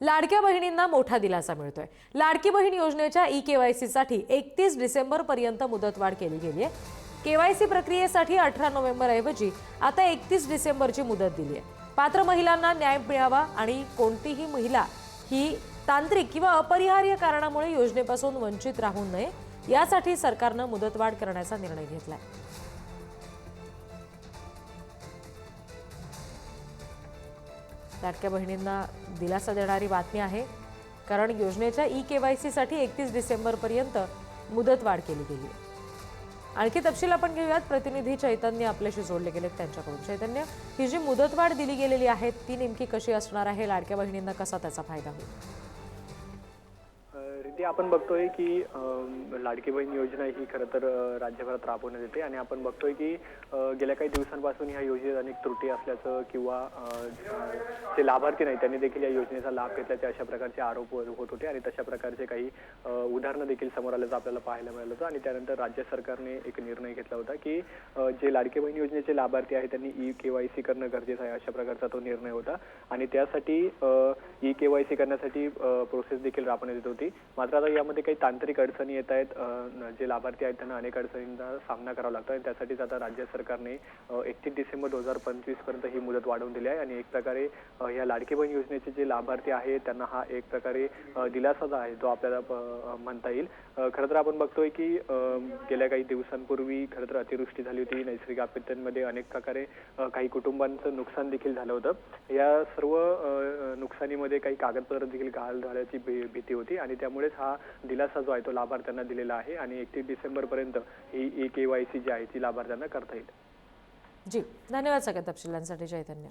लाडक्या बहिणींना मोठा दिलासा मिळतोय. लाडकी बहीण योजनेच्या ई केवायसीसाठी एकतीस डिसेंबर पर्यंत मुदतवाढ केली गेली आहे केवायसी प्रक्रियेसाठी अठरा नोव्हेंबर ऐवजी आता एकतीस डिसेंबरची मुदत दिली आहे पात्र महिलांना न्याय मिळावा आणि कोणतीही महिला ही तांत्रिक किंवा अपरिहार्य कारणामुळे योजनेपासून वंचित राहू नये यासाठी सरकारनं मुदतवाढ करण्याचा निर्णय घेतलाय. लाडक्या बहिणींना दिलासा देणारी बातमी आहे. कारण योजनेच्या ई के वाय सीसाठी एकतीस डिसेंबरपर्यंत मुदतवाढ केली गेली आहे. आणखी तपशील आपण घेऊयात. प्रतिनिधी चैतन्य आपल्याशी जोडले गेलेत त्यांच्याकडून. चैतन्य ही जी मुदतवाढ दिली गेलेली आहे ती नेमकी कशी असणार आहे? लाडक्या बहिणींना कसा त्याचा फायदा होईल? ते आपण बघतोय की लाडकी बहीण योजना ही खरं तर राज्यभरात राबवण्यात येते. आणि आपण बघतोय की गेल्या काही दिवसांपासून ह्या योजनेत अनेक त्रुटी असल्याचं किंवा जे लाभार्थी नाही त्यांनी देखील या योजनेचा लाभ घेतल्याचे अशा प्रकारचे आरोप होत होते आणि तशा प्रकारचे काही उदाहरणं देखील समोर आल्याचं आपल्याला पाहायला मिळालं होतं. आणि त्यानंतर राज्य सरकारने एक निर्णय घेतला होता की जे लाडकी बहीण योजनेचे लाभार्थी आहेत त्यांनी ई के वाय सी करणं गरजेचं आहे अशा प्रकारचा तो निर्णय होता. आणि त्यासाठी ई के वाय सी करण्यासाठी प्रोसेस देखील राबवण्यात येत होती. मात्र आता यामध्ये काही तांत्रिक अडचणी येत आहेत. जे लाभार्थी आहेत त्यांना अनेक अडचणींचा सामना करावा लागतो आणि त्यासाठीच आता राज्य सरकारने एकतीस डिसेंबर दोन हजार पंचवीसपर्यंत ही मुदत वाढवून दिली आहे. आणि एक प्रकारे या लाडकी बहीण योजनेचे जे लाभार्थी आहेत त्यांना हा एक प्रकारे अ, दिलासाच आहे जो आपल्याला म्हणता येईल. खरं तर आपण बघतोय की गेल्या काही दिवसांपूर्वी खरं तर अतिवृष्टी झाली होती. नैसर्गिक आपत्त्यांमध्ये अनेक प्रकारे काही कुटुंबांचं नुकसान देखील झालं होतं. या सर्व नुकसानीमध्ये काही कागदपत्र देखील घाल झाल्याची भी- भीती होती. आणि त्यामुळेच हा दिलासा जो आहे तो लाभार्थ्यांना दिलेला आहे आणि एकतीस डिसेंबर पर्यंत ही ई के वाय सी जी आहे ती लाभार्थ्यांना करता येईल. जी धन्यवाद सगळ्या तपशिलांसाठी चैतन्य.